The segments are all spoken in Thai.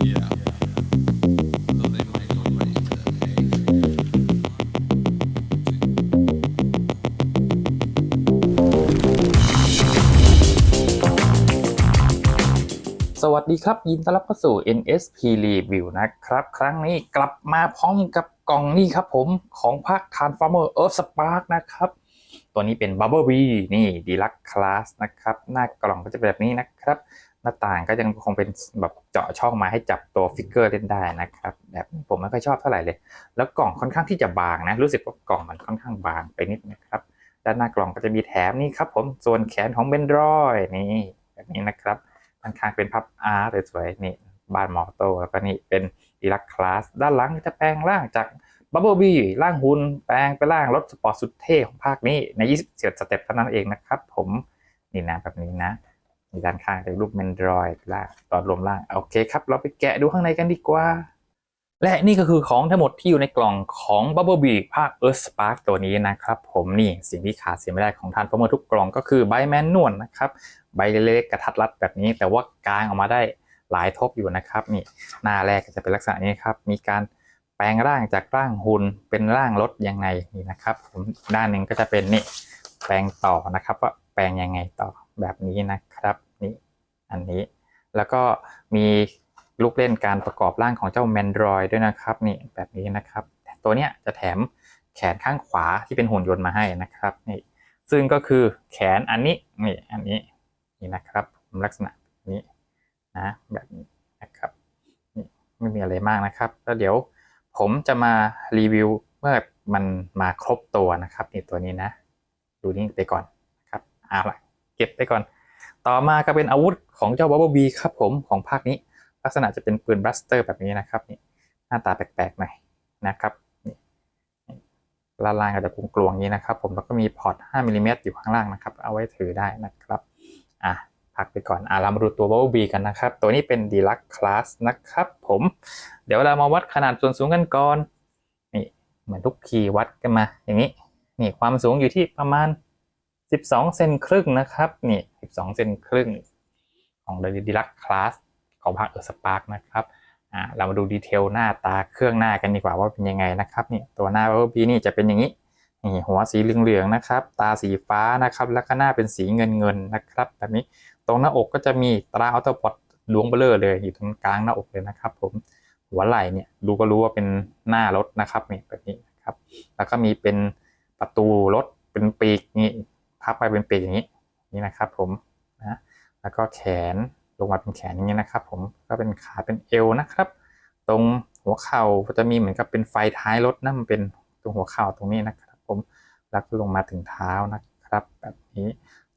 สวัสดีครับ ยินต้อนรับเข้าสู่ NSP Review นะครับ ครั้งนี้กลับมาพร้อมกับกล่องนี่ครับผมของภาค Transformer Earth Spark นะครับ ตัวนี้เป็น Bubble Bee นี่ Deluxe Class นะครับ หน้ากล่องก็จะเป็นแบบนี้นะครับ หน้าต่างก็ยังคงเป็นแบบเจาะช่องมาให้จับตัวฟิกเกอร์เล่นได้นะครับแบบนี้ผมไม่ค่อยชอบเท่าไหร่เลย แล้วกล่องค่อนข้างที่จะบางนะรู้สึกว่ากล่องมันค่อนข้างบางไปนิดนะครับ ด้านหน้ากล่องก็จะมีแถมนี่ครับ ผมส่วนแขนของเบนดรอยนี่แบบนี้นะครับด้านข้างเป็นพับอาร์สวยๆนี่บ้านมอโต้แล้วก็นี่เป็นดีลักคลาสด้านหลังจะแปลงร่างจากบับเบิลบีร่างหุ่นแปลงไปร่างรถสปอร์ตสุดเท่ของภาคนี้ใน 27 สเต็ปเท่านั้นเองนะครับ ผมนี่นะแบบนี้นะ มีด้านข้างเป็นรูปเมนดรอยล่างตอนรวมร่างโอเคครับ เราไปแกะดูข้างในกันดีกว่า และนี่ก็คือของทั้งหมดที่อยู่ในกล่องของ Bubble Bee ภาค Earth Spark ตัวนี้นะครับ ผมนี่สิ่งที่ขาดเสียไม่ได้ของทานฟอร์เมอร์ทุกกล่องก็คือใบแมนนวลนะครับ ใบเล็กๆกระทัดรัดแบบนี้ แต่ว่ากลางออกมาได้หลายทบอยู่นะครับนี่หน้าแรกก็จะเป็นลักษณะนี้ครับมีการแปลงร่างจากร่างหุ่นเป็นร่างรถยังไงนี่นะครับ ผมด้านหนึ่งก็จะเป็นนี่แปลงต่อนะครับว่าแปลงยังไงต่อแบบนี้นะครับ อันนี้ แล้วก็มีลูกเล่นการประกอบร่างของเจ้าแมนดรอยด้วยนะครับนี่แบบนี้นะครับ ตัวเนี้ยจะแถมแขนข้างขวาที่เป็นหุ่นยนต์มาให้นะครับนี่ซึ่งก็คือแขนอันนี้นี่อันนี้นี่นะครับลักษณะนี้นะแบบนี้นะครับนี่ไม่มีอะไรมากนะครับ แล้วเดี๋ยวผมจะมารีวิวเมื่อมันมาครบตัวนะครับนี่ตัวนี้นะ ดูนี่ไปก่อนนะครับเอาละเก็บไปก่อน ต่อมาก็เป็นอาวุธของเจ้าบับเบิลบีครับผมของภาคนี้ ลักษณะจะเป็นปืนบลัสเตอร์แบบนี้นะครับนี่หน้าตาแปลกๆหน่อยนะครับนี่ล่างล่างก็จะกลวงๆอย่างนี้นะครับ ผมแล้วก็มีพอร์ต5มิลลิเมตรอยู่ข้างล่างนะครับ เอาไว้ถือได้นะครับอะพักไปก่อนอะเรามาดูตัว Bubble Bee กันนะครับ ตัวนี้เป็น Deluxe Class นะครับ ผม เดี๋ยวเรามาวัดขนาดส่วนสูงกันก่อนนี่เหมือนทุกคีย์วัดกันมาอย่างนี้นี่ความสูงอยู่ที่ประมาณ 12 เซนครึ่งนะครับ นี่ 12 เซนครึ่ง ของ Deluxe Class ของภาคเออร์สปาร์กนะครับอ่าเรามาดูดีเทลหน้าตาเครื่องหน้ากันดีกว่าว่าเป็นยังไงนะครับนี่ตัวหน้า b u b b l e Bee นี่จะเป็นอย่างนี้นี่หัวสีเหลืองๆนะครับ ตาสีฟ้านะครับ แล้วก็หน้าเป็นสีเงินๆนะครับ แบบนี้ตรงหน้าอกก็จะมีตราอัลตร้าพอดดวงเบลอเลยอยู่ตรงกลางหน้าอกเลยนะครับ ผมหัวไหล่เนี่ยดูก็รู้ว่าเป็นหน้ารถนะครับนี่แบบนี้นะครับ แล้วก็มีเป็นประตูรถเป็นปีกนี่ พับไปเป็นปีกอย่างนี้นี่นะครับผมนะแล้วก็แขนลงมาเป็นแขนอย่างนี้นะครับ ผมก็เป็นขาเป็นเอวนะครับ ตรงหัวเข่าจะมีเหมือนกับเป็นไฟท้ายรถนั่นมันเป็นตรงหัวเข่าตรงนี้นะครับ ผมแล้วก็ลงมาถึงเท้านะครับ แบบนี้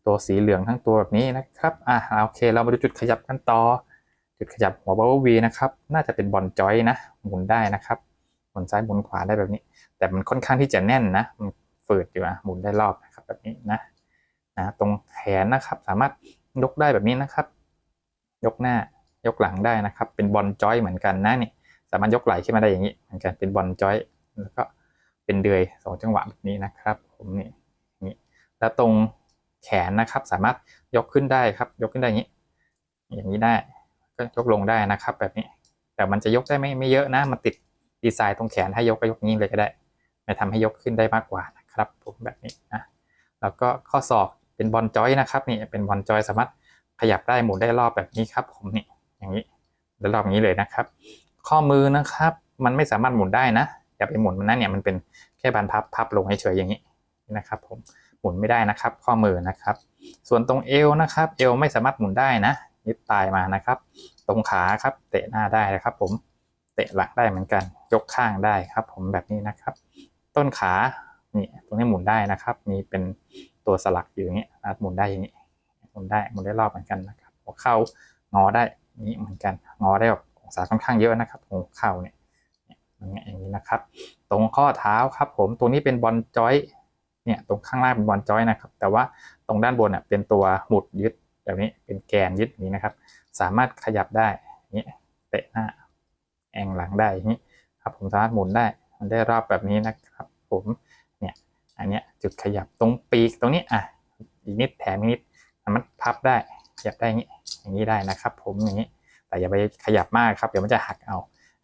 ตัวสีเหลืองทั้งตัวแบบนี้นะครับอ่าโอเค เรามาดูจุดขยับกันต่อ จุดขยับหัวบับเบิลวีนะครับ น่าจะเป็นบอลจอยนะ หมุนได้นะครับ หมุนซ้ายหมุนขวาได้แบบนี้ แต่มันค่อนข้างที่จะแน่นนะ มันฝืดอยู่นะหมุนได้รอบนะครับแบบนี้นะ นะตรงแขนนะครับ สามารถยกได้แบบนี้นะครับ ยกหน้ายกหลังได้นะครับ เป็นบอลจอยเหมือนกันนะนี่สามารถยกไหล่ขึ้นมาได้อย่างนี้เหมือนกันเป็นบอลจอยแล้วก็เป็นเดือยสองจังหวะแบบนี้นะครับ ผมนี่นี่แล้วตรงแขนนะครับ สามารถยกขึ้นได้ครับ ยกขึ้นได้อย่างนี้ อย่างนี้ได้ก็ยกลงได้นะครับ แบบนี้ แต่มันจะยกได้ไม่ไม่เยอะนะมันติดดีไซน์ตรงแขนให้ยกก็ยกนี้เลยก็ได้ไม่ทำให้ยกขึ้นได้มากกว่านะครับ ผมแบบนี้นะแล้วก็ข้อศอก เป็นบอลจอยนะครับนี่เป็นบอลจอยสามารถขยับได้หมุนได้รอบแบบนี้ครับผมนี่อย่างนี้ได้รอบนี้เลยนะครับ ข้อมือนะครับ มันไม่สามารถหมุนได้นะอย่าไปหมุนมันนะเนี่ยมันเป็นแค่บานพับพับลงเฉยๆอย่างนี้นะครับ ผมหมุนไม่ได้นะครับ ข้อมือนะครับ ส่วนตรงเอวนะครับ เอวไม่สามารถหมุนได้นะยึดตายมานะครับ ตรงขาครับเตะหน้าได้นะครับ ผมเตะหลังได้เหมือนกัน ยกข้างได้ครับ ผมแบบนี้นะครับ ต้นขานี่ตรงนี้หมุนได้นะครับ มีเป็น ตัวสลักอยู่อย่างนี้นะหมุนได้อย่างนี้หมุนได้หมุนได้รอบเหมือนกันนะครับหัวเข่างอได้นี้เหมือนกันงอได้แบบองศาค่อนข้างเยอะนะครับหัวเข่าเนี่ยเนี่ยอย่างนี้นะครับ ตรงข้อเท้าครับ ผมตรงนี้เป็นบอลจอยเนี่ยตรงข้างล่างเป็นบอลจอยนะครับ แต่ว่าตรงด้านบนเน่ยเป็นตัวหมุดยึดแบบนี้เป็นแกนยึดนี้นะครับ สามารถขยับได้อย่างนี้เตะหน้าแองหลังได้อย่างนี้ครับผมสามารถหมุนได้มันได้รอบแบบนี้นะครับ ผม อันเนี้ยจุดขยับตรงปีกตรงนี้อะอีกนิดแถมอีกนิดสามารถพับได้ขยับได้อย่างนี้อย่างนี้ได้นะครับ ผมอย่างนี้ แต่อย่าไปขยับมากครับเดี๋ยวมันจะหักเอา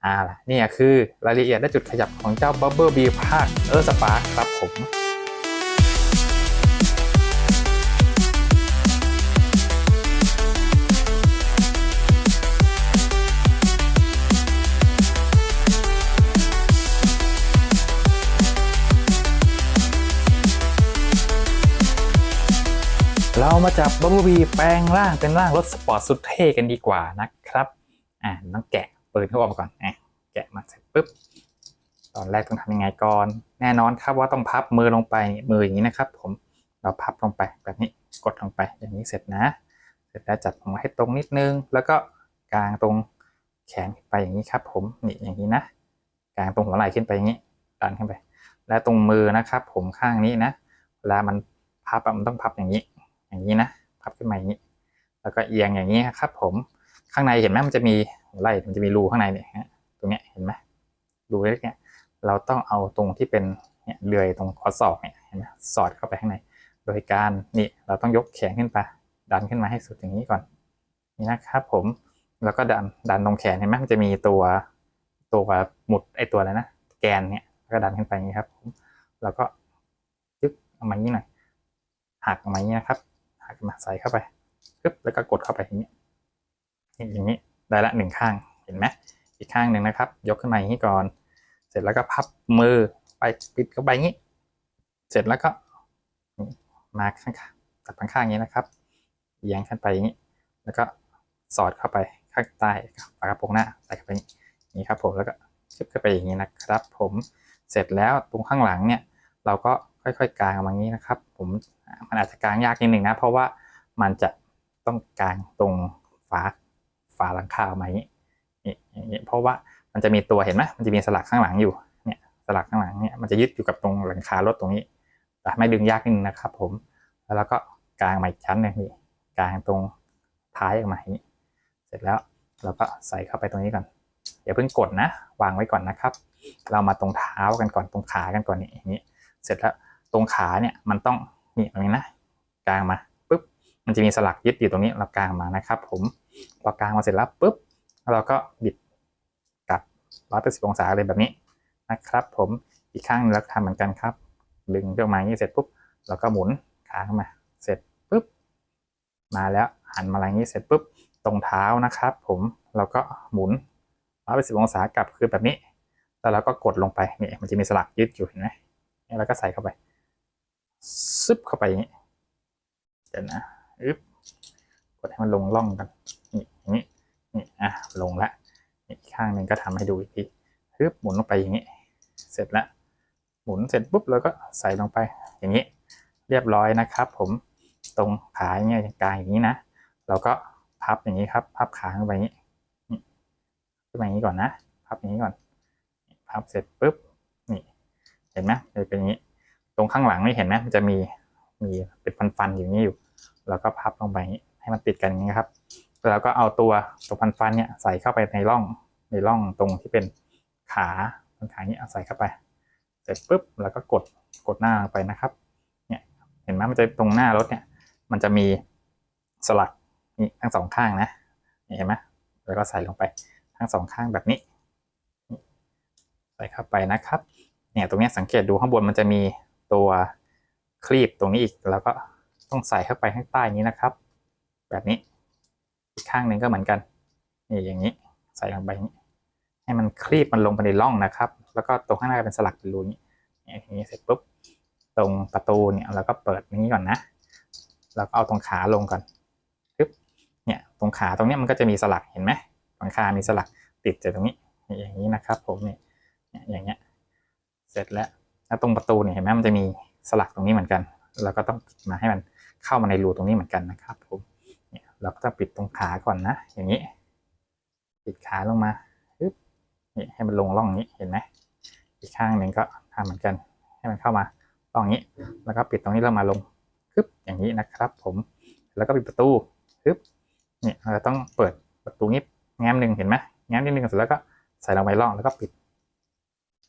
อ่าล่ะนี่คือรายละเอียดและจุดขยับของเจ้าบับเบิลบีภาคเออสปาร์ครับผม มาจับบับเบิลบีแปลงร่างเป็นร่างรถสปอร์ตสุดเท่กันดีกว่านะครับ อ่าต้องแกะปืนเขาออกมาก่อนอะแกะมาเสร็จปุ๊บ ตอนแรกต้องทำยังไงก่อน แน่นอนครับว่าต้องพับมือลงไปมืออย่างนี้นะครับ ผมเราพับลงไปแบบนี้กดลงไปอย่างนี้เสร็จนะ เสร็จแล้วจัดลงมาให้ตรงนิดนึง แล้วก็กางตรงแขนขึ้นไปอย่างนี้ครับ ผมนี่อย่างนี้นะกางตรงหัวไหล่ขึ้นไปอย่างนี้ดันขึ้นไป และตรงมือนะครับ ผมข้างนี้นะเวลามันพับอะมันต้องพับอย่างนี้ อย่างนี้นะพับขึ้นมาอย่างนี้ แล้วก็เอียงอย่างนี้ครับ ผมข้างในเห็นไหมมันจะมีไล่มันจะมีรูข้างในเนี่ยฮะตรงเนี้ยเห็นไหมรูเล็กเนี่ยเราต้องเอาตรงที่เป็นเนี่ยเลื่อยตรงข้อศอกเนี่ยเห็นไหมสอดเข้าไปข้างใน โดยการนี่เราต้องยกแขนขึ้นไปดันขึ้นมาให้สุดอย่างนี้ก่อนนี่นะครับผมแล้วก็ดันดันตรงแขนเห็นไหมมันจะมีตัวตัวหมุดไอตัวอะไรนะแกนเนี่ยแล้วก็ดันขึ้นไปอย่างนี้ครับผมแล้วก็ยึกเอามาอย่างนี้หน่อยหักออกมาอย่างนี้นะครับ หักมาใส่เข้าไปปึ๊บแล้วก็กดเข้าไปอย่างนี้นี่อย่างนี้ได้ละหนึ่งข้างเห็นไหมอีกข้างหนึ่งนะครับ ยกขึ้นมาอย่างนี้ก่อน เสร็จแล้วก็พับมือไปปิดเข้าไปอย่างนี้ เสร็จแล้วก็มาข้างๆจับข้างๆอย่างนี้นะครับเอียงขึ้นไปอย่างนี้ แล้วก็สอดเข้าไปข้างใต้ฝากระโปรงหน้าใส่เข้าไปอย่างนี้ครับผมแล้วก็ชึบเข้าไปอย่างนี้นะครับ ผมเสร็จแล้วตรงข้างหลังเนี่ย เราก็ค่อยๆกางออกมาอย่างนี้นะครับ ผมมันอาจจะกางยากนิดหนึ่งนะ เพราะว่ามันจะต้องกางตรงฝาฝาหลังคาออกมาอย่างนี้นี่เพราะว่ามันจะมีตัวเห็นไหมมันจะมีสลักข้างหลังอยู่เนี่ยสลักข้างหลังเนี่ยมันจะยึดอยู่กับตรงหลังคารถตรงนี้แต่ไม่ดึงยากนิดนึงนะครับ ผมแล้วเราก็กางมาอีกชั้นหนึ่งนี่กางตรงท้ายออกมาอย่างนี้ เสร็จแล้วเราก็ใส่เข้าไปตรงนี้ก่อนอย่าเพิ่งกดนะ วางไว้ก่อนนะครับ เรามาตรงเท้ากันก่อนตรงขากันก่อนนี่อย่างนี้ เสร็จแล้ว ตรงขาเนี่ยมันต้องนี่ตรงนี้นะกลางมาปุ๊บมันจะมีสลักยึดอยู่ตรงนี้เรากลางมานะครับ ผมพอกลางมาเสร็จแล้วปุ๊บเราก็บิดกลับร้อยแปดสิบองศาเลยแบบนี้นะครับ ผมอีกข้างนึงเราก็ทำเหมือนกันครับ ดึงเข้ามาอย่างนี้เสร็จปุ๊บเราก็หมุนขาเข้ามา เสร็จปุ๊บมาแล้วหันมาอย่างนี้เสร็จปุ๊บตรงเท้านะครับ ผมเราก็หมุนร้อยแปดสิบองศากลับคือแบบนี้แล้วเราก็กดลงไปนี่มันจะมีสลักยึดอยู่เห็นไหมนี่แล้วก็ใส่เข้าไป ซึบเข้าไปอย่างนี้เดี๋ยวนะอึ๊บกดให้มันลงร่องกันนี่อย่างนี้นี่อะลงละนี่อีกข้างหนึ่งก็ทำให้ดูอีกทีฮึบหมุนลงไปอย่างนี้ เสร็จแล้วหมุนเสร็จปุ๊บเราก็ใส่ลงไปอย่างนี้ เรียบร้อยนะครับ ผมตรงขาอย่างเงี้ยกลางอย่างนี้นะเราก็พับอย่างนี้ครับ พับขาลงไปอย่างนี้นี่ขึ้นมาอย่างนี้ก่อนนะ พับอย่างนี้ก่อน พับเสร็จปุ๊บนี่เห็นไหมมันเป็นอย่างนี้ ตรงข้างหลังนี่เห็นไหมมันจะมีมีเป็นฟันๆอยู่นี่อยู่ แล้วก็พับลงไปให้มันติดกันอย่างนี้ครับ แล้วก็เอาตัวตัวฟันๆเนี่ยใส่เข้าไปในร่องในร่องตรงที่เป็นขาตรงขานี้เอาใส่เข้าไปเสร็จปุ๊บแล้วก็กดกดหน้าไปนะครับเนี่ยเห็นไหมมันจะตรงหน้ารถเนี่ย มันจะมีสลักนี่ทั้งสองข้างนะนี่เห็นไหมแล้วก็ใส่ลงไปทั้งสองข้างแบบนี้ ใส่เข้าไปนะครับ เนี่ยตรงนี้สังเกตดูข้างบนมันจะมี ตัวคลีปตรงนี้อีกแล้วก็ต้องใส่เข้าไปข้างใต้นี้นะครับ แบบนี้อีกข้างหนึ่งก็เหมือนกันนี่อย่างนี้ใส่ลงไปนี้ ให้มันคลีปมันลงไปในร่องนะครับ แล้วก็ตรงข้างหน้าเป็นสลักเป็นรูนี้อย่างนี้เสร็จปุ๊บตรงประตูเนี่ยเราก็เปิดนี้ก่อนนะ แล้วก็เอาตรงขาลงก่อนปึ๊บเนี่ยตรงขาตรงเนี้ยมันก็จะมีสลักเห็นไหมหลังคามีสลักติดจากตรงนี้อย่างนี้นะครับ ผมเนี่ยอย่างเงี้ยเสร็จแล้ว แล้วตรงประตูเนี่ยเห็นไหมมันจะมีสลักตรงนี้เหมือนกันเราก็ต้องปิดมาให้มันเข้ามาในรูตรงนี้เหมือนกันนะครับผมเนี่ยเราก็ต้องปิดตรงขาก่อนนะ อย่างนี้ ปิดขาลงมาปึ๊บนี่ให้มันลงร่องนี้เห็นไหมอีกข้างหนึ่งก็ทำเหมือนกัน ให้มันเข้ามาร่องนี้ แล้วก็ปิดตรงนี้แล้วมาลงปึ๊บอย่างนี้นะครับ ผมแล้วก็ปิดประตูปึ๊บเนี่ยเราต้องเปิดประตูนี้แง้มหนึ่งเห็นไหมแง้มนิดนึงเสร็จแล้วก็ใส่ลงไปร่องแล้วก็ปิด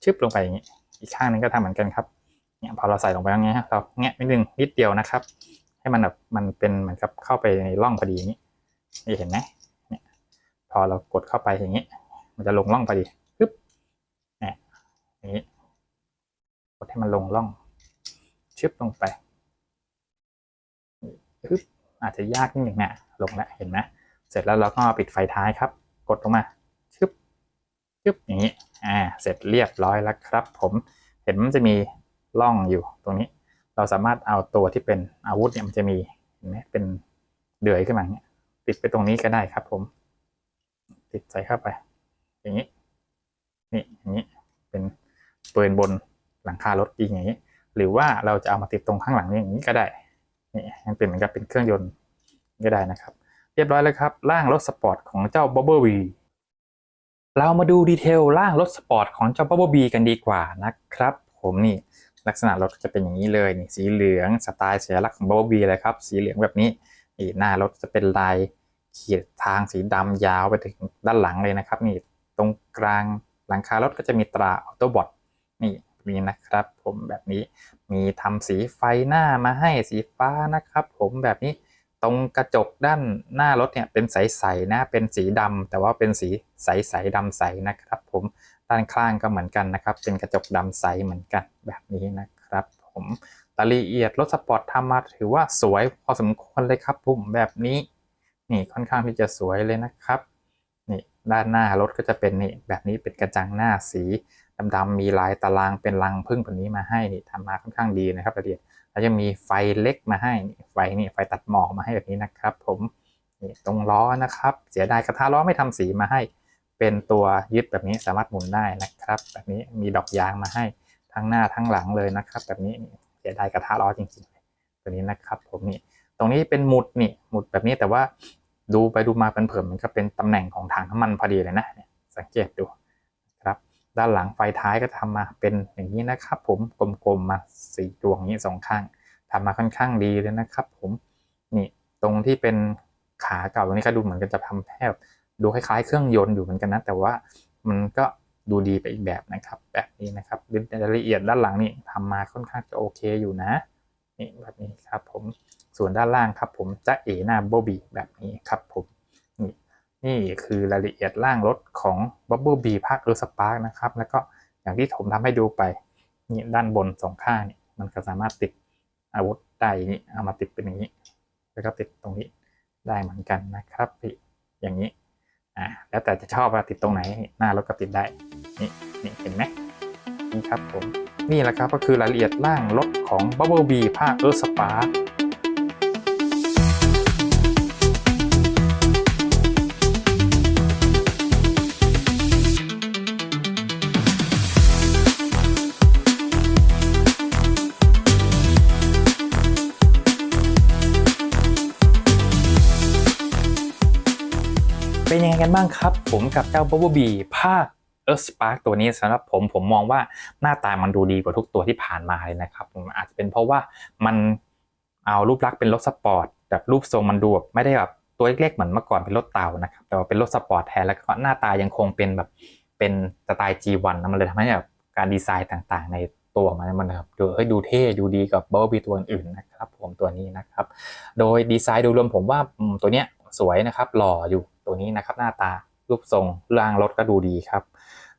ชึบลงไปอย่างนี้ อีกข้างนึงก็ทำเหมือนกันครับเนี่ยพอเราใส่ลงไปอย่างเงี้ยเราแงะนิดนึงนิดเดียวนะครับ ให้มันแบบมันเป็นเหมือนกับเข้าไปในร่องพอดีอย่างนี้นี่เห็นไหมเนี่ยพอเรากดเข้าไปอย่างนี้ มันจะลงร่องไปดิปึ๊บเนี่ยอย่างนี้กดให้มันลงร่องชึบลงไปปึ๊บอาจจะยากนิดหนึ่งนะลงแล้วเห็นไหมเสร็จแล้วเราก็ปิดไฟท้ายครับ กดลงมา ชึบอย่างนี้อ่าเสร็จเรียบร้อยแล้วครับ ผมเห็นมันจะมีร่องอยู่ตรงนี้ เราสามารถเอาตัวที่เป็นอาวุธเนี่ยมันจะมีเห็นไหมเป็นเดือยขึ้นมาอย่างเงี้ยติดไปตรงนี้ก็ได้ครับ ผม ติดใส่เข้าไป อย่างนี้ นี่อย่างนี้เป็นปืนบนหลังคารถยิงอย่างนี้ หรือว่าเราจะเอามาติดตรงข้างหลังนี่อย่างนี้ก็ได้นี่มันเป็นเหมือนกับเป็นเครื่องยนต์ก็ได้นะครับ เรียบร้อยแล้วครับ ร่างรถสปอร์ตของเจ้า Bubble B เร เรามาดูดีเทลร่างรถสปอร์ตของเจ้า Bubble B กันดีกว่านะครับ ผมนี่ลักษณะรถจะเป็นอย่างนี้เลยนี่สีเหลืองสไตล์สัญลักษณ์ของ Bubble B เลยครับ สีเหลืองแบบนี้นี่หน้ารถจะเป็นลายขีดทางสีดำยาวไปถึงด้านหลังเลยนะครับ นี่ตรงกลางหลังคารถก็จะมีตราออโตบอทนี่มีนะครับ ผมแบบนี้มีทำสีไฟหน้ามาให้สีฟ้านะครับ ผมแบบนี้ ตรงกระจกด้านหน้ารถเนี่ยเป็นใสๆนะเป็นสีดำแต่ว่าเป็นสีใสๆดำใสนะครับ ผมด้านข้างก็เหมือนกันนะครับ เป็นกระจกดำใสเหมือนกันแบบนี้นะครับ ผมรายละเอียดรถสปอร์ตทำมาถือว่าสวยพอสมควรเลยครับผมแบบนี้ นี่ค่อนข้างที่จะสวยเลยนะครับ นี่ด้านหน้ารถก็จะเป็นนี่แบบนี้เป็นกระจังหน้าสี ดำๆมีลายตารางเป็นรังพึ่งแบบนี้มาให้นี่ทำมาค่อนข้างดีนะครับละเอียดแล้วยังมีไฟเล็กมาให้นี่ไฟนี่ไฟตัดหมอกมาให้แบบนี้นะครับ ผมนี่ตรงล้อนะครับ เสียดายกระทะล้อไม่ทำสีมาให้ เป็นตัวยึดแบบนี้สามารถหมุนได้นะครับ แบบนี้มีดอกยางมาให้ทั้งหน้าทั้งหลังเลยนะครับ แบบนี้เสียดายกระทะล้อจริงๆเลยตัวนี้นะครับ ผมนี่ตรงนี้เป็นหมุดนี่หมุดแบบนี้แต่ว่าดูไปดูมาเป็นเผิมมันก็เป็นตำแหน่งของถังน้ำมันพอดีเลยนะสังเกตดู ด้านหลังไฟท้ายก็ทำมาเป็นอย่างนี้นะครับ ผมกลมๆมาสี่ดวงนี้สองข้างทำมาค่อนข้างดีเลยนะครับ ผมนี่ตรงที่เป็นขาเก่าตรงนี้ก็ดูเหมือนกันจะทำแทบดูคล้ายๆ เครื่องยนต์อยู่เหมือนกันนะ แต่ว่ามันก็ดูดีไปอีกแบบนะครับ แบบนี้นะครับรายละเอียดด้านหลังนี่ทำมาค่อนข้างจะโอเคอยู่นะนี่แบบนี้ครับ ผมส่วนด้านล่างครับ ผมจะเอหน้าโบบีแบบนี้ครับผม นี่คือรายละเอียดร่างรถของ Bubble B ภาคเออร์สปาร์กนะครับ แล้วก็อย่างที่ผมทำให้ดูไปนี่ด้านบนสองข้างนี่มันก็สามารถติดอาวุธได้อย่างนี้เอามาติดเป็นอย่างนี้ แล้วก็ติดตรงนี้ได้เหมือนกันนะครับพี่อย่างนี้อ่าแล้วแต่จะชอบว่าติดตรงไหนหน้ารถก็ติดได้นี่นี่เห็นไหมนี่ครับผมนี่แหละครับก็คือรายละเอียดร่างรถของ Bubble Bee ภาคเอ เป็นยังไงกันบ้างครับ ผมกับเจ้า Bubble Bee ภาค Earth Spark ตัวนี้สำหรับผมผมมองว่าหน้าตามันดูดีกว่าทุกตัวที่ผ่านมาเลยนะครับผมอาจจะเป็นเพราะว่ามันเอารูปลักษณ์เป็นรถสปอร์ตแบบรูปทรงมันดูแบบไม่ได้แบบตัวเล็กๆเหมือนเมื่อก่อนเป็นรถเต่านะครับแต่ว่าเป็นรถสปอร์ตแทนแล้วก็หน้าตายังคงเป็นแบบเป็นสไตล์ G1 นะมันเลยทำให้แบบการดีไซน์ต่างๆ ในตัวมันมันแบบดูเฮ้ยดูเท่ดูดีกับ Bubble Bee ตัวอื่นๆนะครับผมตัวนี้นะครับ โดยดีไซน์โดยรวมผมว่าตัวเนี้ย สวยนะครับ หล่ออยู่ตัวนี้นะครับ หน้าตารูปทรงร่างรถก็ดูดีครับ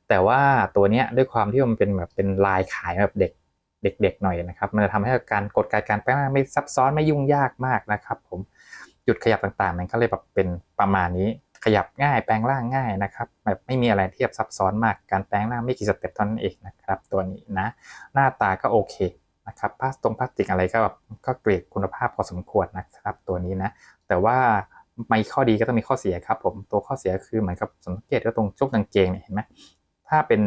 แต่ว่าตัวเนี้ยด้วยความที่มันเป็นแบบเป็นลายขายแบบเด็กเด็กๆหน่อยนะครับ มันจะทำให้การกดการการแปลงร่างไม่ซับซ้อนไม่ยุ่งยากมากนะครับ ผมจุดขยับต่างๆ มันก็เลยแบบเป็นประมาณนี้ขยับง่ายแปลงร่างง่ายนะครับ แบบไม่มีอะไรเทียบซับซ้อนมากการแปลงร่างไม่กี่สเต็ปเท่านั้นเองนะครับ ตัวนี้นะ หน้าตาก็โอเคนะครับพลาสตรงพลาสติกอะไรก็แบบก็เกรดคุณภาพพอสมควรนะครับ ตัวนี้นะ แต่ว่า มีข้อดีก็ต้องมีข้อเสียครับผมตัวข้อเสียคือเหมือนกับสังเกตก็ตรงช่วงกางเกงเนี่ยเห็นไหมถ้าเป็น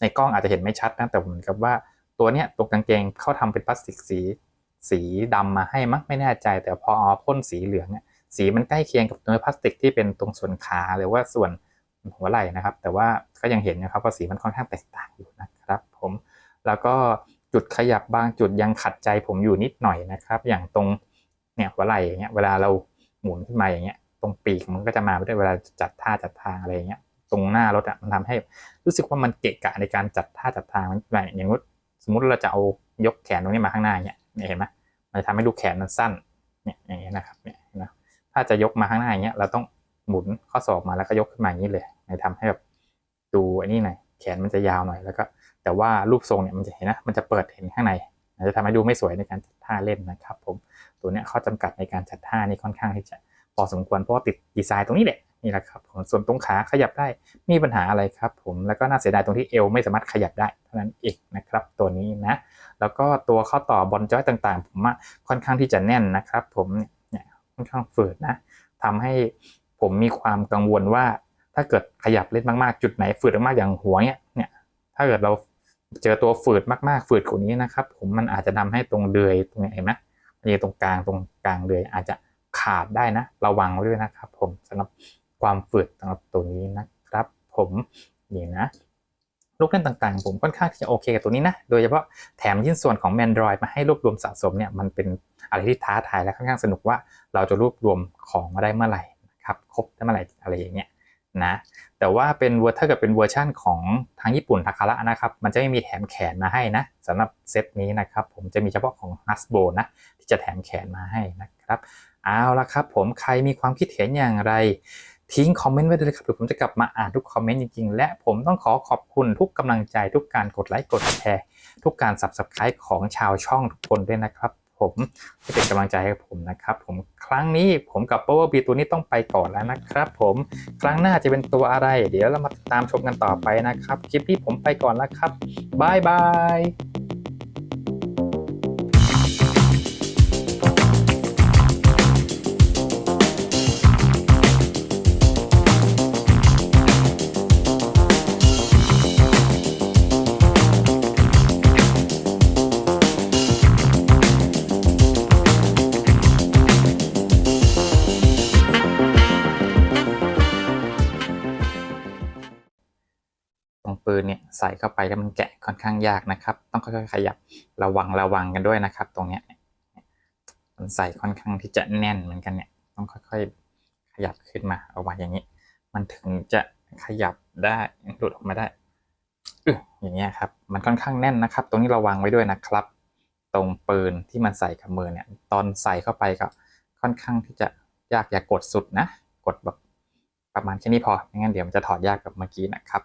ในกล้องอาจจะเห็นไม่ชัดนะแต่เหมือนกับว่าตัวเนี้ยตรงกางเกงเขาทำเป็นพลาสติกสีสีดำมาให้มั้งไม่แน่ใจ แต่พอพ่นสีเหลืองเนี่ยสีมันใกล้เคียงกับเนื้อพลาสติกที่เป็นตรงส่วนขาหรือว่าส่วนหัวไหล่นะครับ แต่ว่าก็ยังเห็นนะครับว่าสีมันค่อนข้างแตกต่างอยู่นะครับ ผมแล้วก็จุดขยับบางจุดยังขัดใจผมอยู่นิดหน่อยนะครับ อย่างตรงเนี่ยหัวไหล่อย่างเงี้ยเวลาเราหมุนขึ้นมาอย่างเงี้ย ตรงปีกมันก็จะมาด้วยเวลาจัดท่าจัดทางอะไรเงี้ยตรงหน้ารถอะมันทำให้รู้สึกว่ามันเกะกะในการจัดท่าจัดทางมันแบบอย่างงู้สมมติเราจะเอายกแขนตรงนี้มาข้างหน้าเนี่ยเนี่เห็นไหมมันจะทำให้ดูแขนมันสั้นเนี่ยอย่างเงี้ยนะครับเนี่ยนไหมถ้าจะยกมาข้างหน้าอย่างเงี้ยเราต้องหมุนข้อศอกมาแล้วก็ยกขึ้นมาอย่างนี้เลยในทำให้แบบดูอันนี้หน่อยแขนมันจะยาวหน่อยแล้วก็ แต่ว่ารูปทรงเนี่ยมันจะเห็นนะมันจะเปิดเห็นข้างในจจะทำให้ดูไม่สวยในการจัดท่าเล่นนะครับ ผมตัวเนี้ยข้อจำกัดในการจัดท่านี่ค่อนข้างที่จะ พอสมควรเพราะติดดีไซน์ตรงนี้แหละนี่แหละครับผมส่วนตรงขาขยับได้มีปัญหาอะไรครับ ผมแล้วก็น่าเสียดายตรงที่เอวไม่สามารถขยับได้เท่านั้นเองนะครับตัวนี้นะแล้วก็ตัวข้อต่อบอลจอยต่างๆ ผมว่าค่อนข้างที่จะแน่นนะครับ ผมเนี่ยค่อนข้างฝืดนะทำให้ผมมีความกังวลว่า ถ้าเกิดขยับเล่นมากๆจุดไหนฝืดมากๆอย่างหัวเนี่ยเนี่ยถ้าเกิดเราเจอตัวฝืดมากๆฝืดกว่านี้นะครับ ผมมันอาจจะทำให้ตรงเดือยตรงไหนเห็นไหมมันจะตรงกลางตรงกลางเดือยอาจจะ ขาดได้นะ ระวังไว้ด้วยนะครับ ผมสำหรับความฝืดสำหรับตัวนี้นะครับ ผมนี่นะลูกเล่นต่างๆ ผมค่อนข้างที่จะโอเคกับตัวนี้นะ โดยเฉพาะแถมชิ้นส่วนของ Mandroid มาให้รวบรวมสะสมเนี่ยมันเป็นอะไรที่ท้าทายและค่อนข้างสนุกว่าเราจะรวบรวมของมาได้เมื่อไหร่นะครับครบได้เมื่อไหร่อะไรอย่างเงี้ยนะแต่ว่าเป็นเวอร์ถ้าเกิดเป็นเวอร์ชั่นของทางญี่ปุ่นทาคาระนะครับมันจะไม่มีแถมแขนมาให้นะสำหรับเซตนี้นะครับผมจะมีเฉพาะของ Hasbro นะที่จะแถมแขนมาให้นะครับ เอาละครับผมใครมีความคิดเห็นอย่างไร ทิ้งคอมเมนต์ไว้เลยครับเดี๋ยวผมจะกลับมาอ่านทุกคอมเมนต์จริงๆ และผมต้องขอขอบคุณทุกกำลังใจทุกการกดไลค์กดแชร์ทุกการ subscribe ของชาวช่องทุกคนด้วยนะครับผมที่เป็นกำลังใจให้ผมนะครับผมครั้งนี้ผมกับ Power B ตัวนี้ต้องไปก่อนแล้วนะครับ ผมครั้งหน้าจะเป็นตัวอะไร เดี๋ยวเรามาตามชมกันต่อไปนะครับ คลิปนี้ผมไปก่อนแล้วครับบายบาย ตรงปืนเนี่ยใส่เข้าไปแล้วมันแกะค่อนข้างยากนะครับ ต้องค่อยๆขยับระวังระวังกันด้วยนะครับ ตรงเนี้ยมันใส่ค่อนข้างที่จะแน่นเหมือนกันเนี่ยต้องค่อยๆขยับขึ้นมาเอาไว้อย่างนี้ มันถึงจะขยับได้หลุดออกมาได้อึอย่างเงี้ยครับ มันค่อนข้างแน่นนะครับ ตรงนี้ระวังไว้ด้วยนะครับ ตรงปืนที่มันใส่กับมือเนี่ย ตอนใส่เข้าไปก็ค่อนข้างที่จะยากอย่ากดสุดนะ กดแบบประมาณแค่นี้พอไม่งั้นเดี๋ยวมันจะถอดยากแบบเมื่อกี้นะครับ